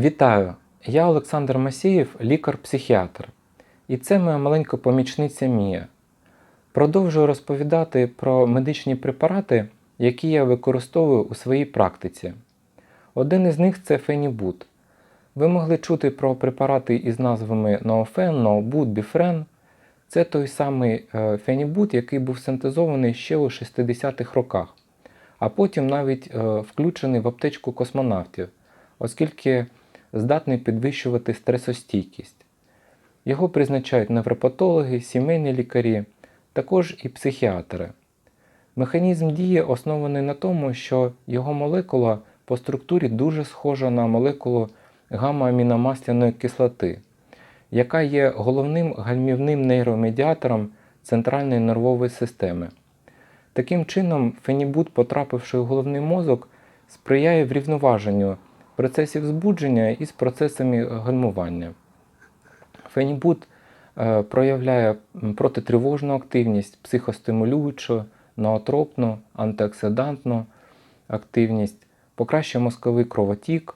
Вітаю! Я Олександр Масієв, лікар-психіатр. І це моя маленька помічниця Мія. Продовжую розповідати про медичні препарати, які я використовую у своїй практиці. Один із них це фенібут. Ви могли чути про препарати із назвами Ноофен, Нообут, Біфрен. Це той самий е, фенібут, який був синтезований ще у 60-х роках, а потім навіть е, включений в аптечку космонавтів, оскільки здатний підвищувати стресостійкість. Його призначають невропатологи, сімейні лікарі, також і психіатри. Механізм дії оснований на тому, що його молекула по структурі дуже схожа на молекулу гамма-аміномасляної кислоти, яка є головним гальмівним нейромедіатором центральної нервової системи. Таким чином, фенібут, потрапивши у головний мозок, сприяє врівноваженню процесів збудження із процесами гальмування. Фенібут е, проявляє протитривожну активність, психостимулюючу, ноотропну, антиоксидантну активність, покращує мозковий кровотік,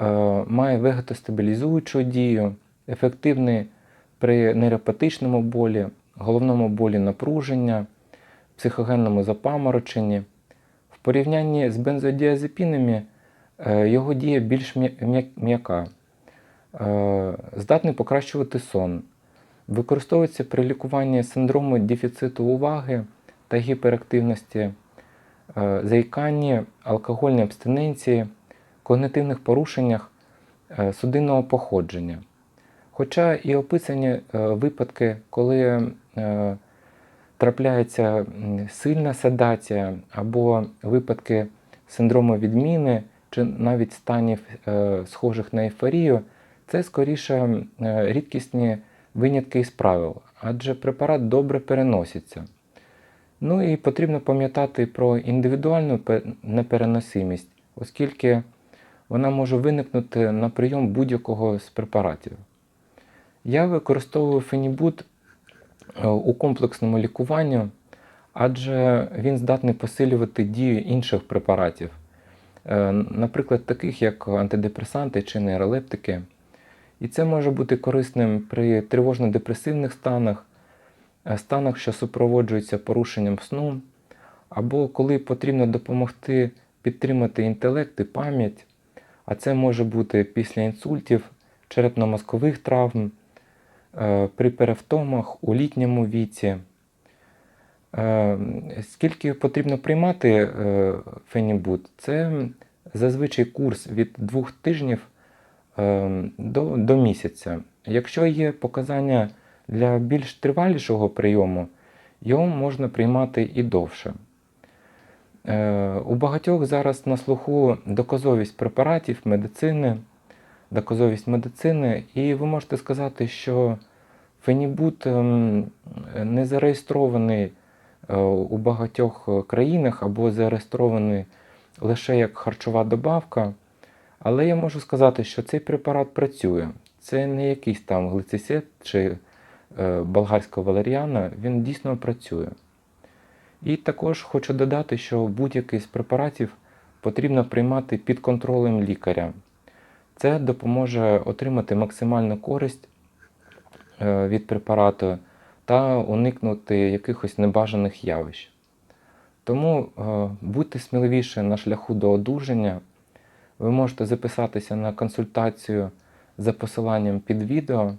е, має вегетостабілізуючу дію, ефективний при нейропатичному болі, головному болі напруження, психогенному запамороченні. В порівнянні з бензодіазепінами е, його дія більш м'я- м'я- м'яка, Е, здатний покращувати сон, використовується при лікуванні синдрому дефіциту уваги та гіперактивності, е, заїканні, алкогольній абстиненції, когнитивних порушеннях е, судинного походження. Хоча і описані е, випадки, коли е, трапляється сильна седація або випадки синдрому відміни чи навіть станів е, схожих на ейфорію, це скоріше е, рідкісні винятки із правил, адже препарат добре переноситься. Ну і потрібно пам'ятати про індивідуальну непереносимість, оскільки вона може виникнути на прийом будь-якого з препаратів. Я використовую фенібут е, у комплексному лікуванні, адже він здатний посилювати дію інших препаратів, наприклад, таких як антидепресанти чи нейролептики. І це може бути корисним при тривожно-депресивних станах, е, станах, що супроводжуються порушенням сну, або коли потрібно допомогти підтримати інтелект і пам'ять, а це може бути після інсультів, черепно-мозкових травм, е, при перевтомах у літньому віці. Е, Скільки потрібно приймати е, фенібут? Це зазвичай курс від двох тижнів е, до, до місяця. Якщо є показання для більш тривалішого прийому, його можна приймати і довше. У багатьох зараз на слуху доказовість препаратів, медицини, доказовість медицини, і ви можете сказати, що фенібут ем, не зареєстрований у багатьох е, країнах або зареєстрований лише як харчова добавка. Але я можу сказати, що цей препарат працює. Це не якийсь там глицисет чи е, болгарська валеріана, він дійсно працює. І також хочу додати, що будь-який з препаратів потрібно приймати під контролем лікаря. Це допоможе отримати максимальну користь е, від препарату та уникнути якихось небажаних явищ. Тому е, будьте сміливіше на шляху до одужання. Ви можете записатися на консультацію за посиланням під відео.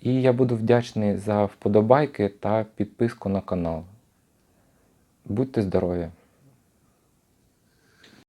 І я буду вдячний за вподобайки та підписку на канал. Будьте здорові!